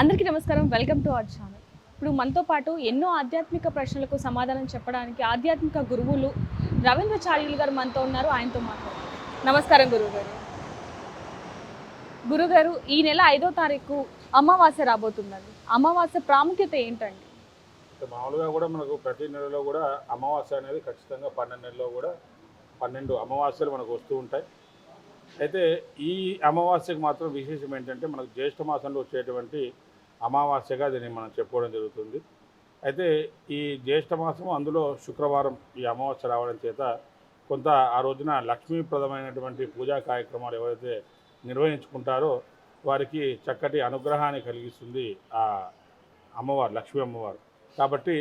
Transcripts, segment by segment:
అందరికీ నమస్కారం. Welcome to our channel. ఇప్పుడు మనతో పాటు ఎన్నో ఆధ్యాత్మిక ప్రశ్నలకు సమాధానం చెప్పడానికి ఆధ్యాత్మిక గురువులు రవీంద్రచార్యులు గారు మనతో ఉన్నారు. ఆయనతో మాట్లాడారు నమస్కారం గురువుగారు. గురుగారు ఈ నెల ఐదో తారీఖు అమావాస్య రాబోతుందండి అమావాస్య ప్రాముఖ్యత ఏంటండి? మామూలుగా కూడా మనకు ప్రతి నెలలో కూడా అమావాస్య అనేది ఖచ్చితంగా పన్నెండు నెలలో కూడా పన్నెండు అమావాస్యలు మనకు వస్తూ ఉంటాయి. అయితే ఈ అమావాస్యకు మాత్రం విశేషం ఏంటంటే మనకు జ్యేష్ఠ మాసంలో వచ్చేటువంటి అమావాస్యగా దీన్ని మనం చెప్పుకోవడం జరుగుతుంది. అయితే ఈ జ్యేష్ఠ మాసం అందులో శుక్రవారం ఈ అమావాస్య రావడం చేత కొంత ఆ రోజున లక్ష్మీప్రదమైనటువంటి పూజా కార్యక్రమాలు ఎవరైతే నిర్వహించుకుంటారో వారికి చక్కటి అనుగ్రహాన్ని కలిగిస్తుంది ఆ అమ్మవారు లక్ష్మీ అమ్మవారు. కాబట్టి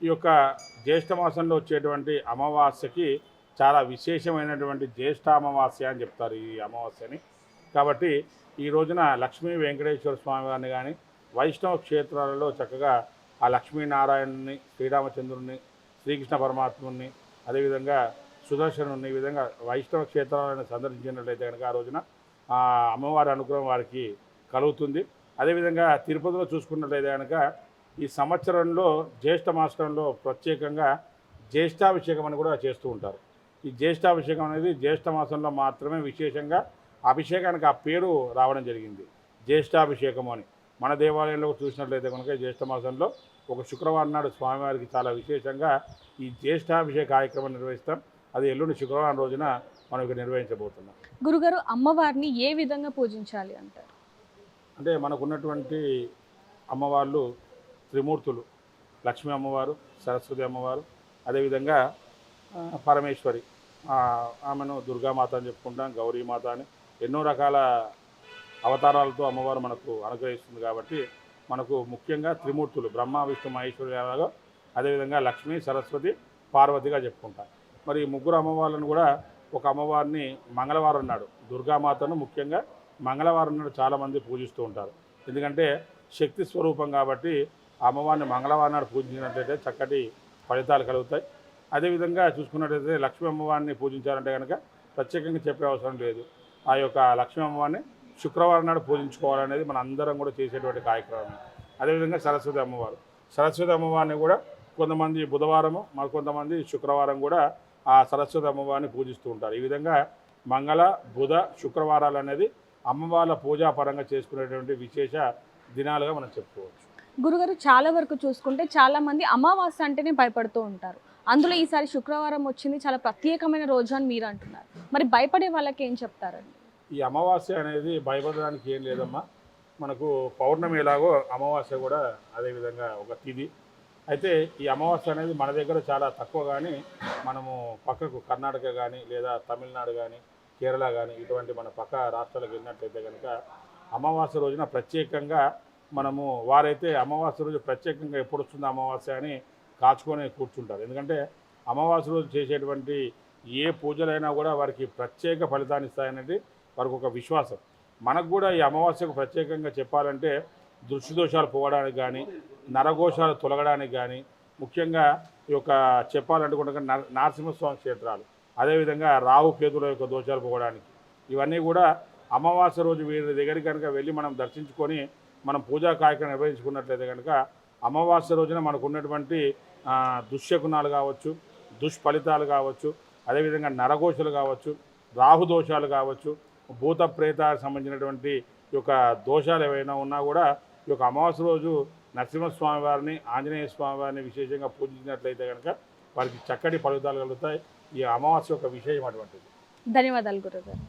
ఈ యొక్క జ్యేష్ఠ మాసంలో వచ్చేటువంటి అమావాస్యకి చాలా విశేషమైనటువంటి జ్యేష్ఠ అమావాస్య అని చెప్తారు ఈ అమావాస్యని. కాబట్టి ఈ రోజున లక్ష్మీ వెంకటేశ్వర స్వామి వారిని కానీ వైష్ణవ క్షేత్రాలలో చక్కగా ఆ లక్ష్మీనారాయణుని శ్రీరామచంద్రుని శ్రీకృష్ణ పరమాత్ముని అదేవిధంగా సుదర్శనుని ఈ విధంగా వైష్ణవ క్షేత్రాలను సందర్శించినట్లయితే కనుక ఆ రోజున అమ్మవారి అనుగ్రహం వారికి కలుగుతుంది. అదేవిధంగా తిరుపతిలో చూసుకున్నట్లయితే కనుక ఈ సంవత్సరంలో జ్యేష్ఠ మాసంలో ప్రత్యేకంగా జ్యేష్ఠాభిషేకం అని కూడా చేస్తూ ఉంటారు. ఈ జ్యేష్ఠాభిషేకం అనేది జ్యేష్ఠ మాసంలో మాత్రమే విశేషంగా అభిషేకానికి ఆ పేరు రావడం జరిగింది. జ్యేష్ఠాభిషేకం అని. మన దేవాలయంలో చూసినట్లయితే కనుక జ్యేష్ఠ మాసంలో ఒక శుక్రవారం నాడు స్వామివారికి చాలా విశేషంగా ఈ జ్యేష్ఠాభిషేక కార్యక్రమం నిర్వహిస్తాం. అది ఎల్లుండి శుక్రవారం రోజున మనం ఇక్కడ నిర్వహించబోతున్నాం. గురుగారు అమ్మవారిని ఏ విధంగా పూజించాలి అంటారు? అంటే మనకున్నటువంటి అమ్మవార్లు త్రిమూర్తులు లక్ష్మీ అమ్మవారు సరస్వతి అమ్మవారు అదేవిధంగా పరమేశ్వరి ఆమెను దుర్గామాత అని చెప్పుకుంటాం గౌరీమాత అని ఎన్నో రకాల అవతారాలతో అమ్మవారు మనకు అనుగ్రహిస్తుంది కాబట్టి మనకు ముఖ్యంగా త్రిమూర్తులు బ్రహ్మ విష్ణు మహేశ్వరులాగా అదేవిధంగా లక్ష్మి సరస్వతి పార్వతిగా చెప్పుకుంటాం. మరి ముగ్గురు అమ్మవార్లను కూడా ఒక అమ్మవారిని మంగళవారం నాడు దుర్గామాతను ముఖ్యంగా మంగళవారం నాడు చాలామంది పూజిస్తూ ఉంటారు. ఎందుకంటే శక్తి స్వరూపం కాబట్టి అమ్మవారిని మంగళవారం నాడు పూజించినట్లయితే చక్కటి ఫలితాలు కలుగుతాయి. అదేవిధంగా చూసుకున్నట్లయితే లక్ష్మీ అమ్మవారిని పూజించాలంటే కనుక ప్రత్యేకంగా చెప్పే అవసరం లేదు. ఆ యొక్క లక్ష్మీ అమ్మవారిని శుక్రవారం నాడు పూజించుకోవాలనేది మన అందరం కూడా చేసేటువంటి కార్యక్రమం. అదేవిధంగా సరస్వతి అమ్మవారు. సరస్వతి అమ్మవారిని కూడా కొంతమంది బుధవారము మరి కొంతమంది శుక్రవారం కూడా ఆ సరస్వతి అమ్మవారిని పూజిస్తూ ఉంటారు. ఈ విధంగా మంగళ బుధ శుక్రవారాలు అనేది అమ్మవార్ల పూజా పరంగా చేసుకునేటువంటి విశేష దినాలుగా మనం చెప్పుకోవచ్చు. గురుగారు చాలా వరకు చూసుకుంటే చాలా మంది అమావాస్య అంటేనే భయపడుతూ ఉంటారు. అందులో ఈసారి శుక్రవారం వచ్చింది చాలా ప్రత్యేకమైన రోజు అని మీరు అంటున్నారు. మరి భయపడే వాళ్ళకి ఏం చెప్తారండి? ఈ అమావాస్య అనేది భయపడడానికి ఏం లేదమ్మా. మనకు పౌర్ణమి ఎలాగో అమావాస్య కూడా అదేవిధంగా ఒక తిది. అయితే ఈ అమావాస్య అనేది మన దగ్గర చాలా తక్కువ కానీ మనము పక్కకు కర్ణాటక కానీ లేదా తమిళనాడు కానీ కేరళ కానీ ఇటువంటి మన పక్క రాష్ట్రాలకు వెళ్ళినట్లయితే కనుక అమావాస్య రోజున ప్రత్యేకంగా మనము వారైతే అమావాస్య రోజు ప్రత్యేకంగా ఎప్పుడు వస్తుంది అమావాస్య అని కాచుకొని కూర్చుంటారు. ఎందుకంటే అమావాస్య రోజు చేసేటువంటి ఏ పూజలైనా కూడా వారికి ప్రత్యేక ఫలితాన్ని ఇస్తాయనేది వారికి ఒక విశ్వాసం. మనకు కూడా ఈ అమావాస్యకు ప్రత్యేకంగా చెప్పాలంటే దృష్టిదోషాలు పోవడానికి కానీ నరఘోషాలు తొలగడానికి కానీ ముఖ్యంగా ఈ యొక్క చెప్పాలంటే కూడా నరసింహస్వామి క్షేత్రాలు అదేవిధంగా రాహు కేతుల యొక్క దోషాలు పోవడానికి. ఇవన్నీ కూడా అమావాస్య రోజు వీరి దగ్గరికి కనుక వెళ్ళి మనం దర్శించుకొని మనం పూజా కార్యక్రమం నిర్వహించుకున్నట్లయితే కనుక అమావాస్య రోజున మనకు ఉన్నటువంటి దుశ్శకునాలు కావచ్చు దుష్ఫలితాలు కావచ్చు అదేవిధంగా నరఘోషలు కావచ్చు రాహు దోషాలు కావచ్చు భూత ప్రేతాలకు సంబంధించినటువంటి యొక్క దోషాలు ఏవైనా ఉన్నా కూడా ఈ యొక్క అమావాస్య రోజు నరసింహస్వామి వారిని ఆంజనేయ స్వామి వారిని విశేషంగా పూజించినట్లయితే కనుక వారికి చక్కటి ఫలితాలు కలుగుతాయి. ఈ అమావాస్య యొక్క విశేషం అటువంటిది. ధన్యవాదాలు గురుగారు.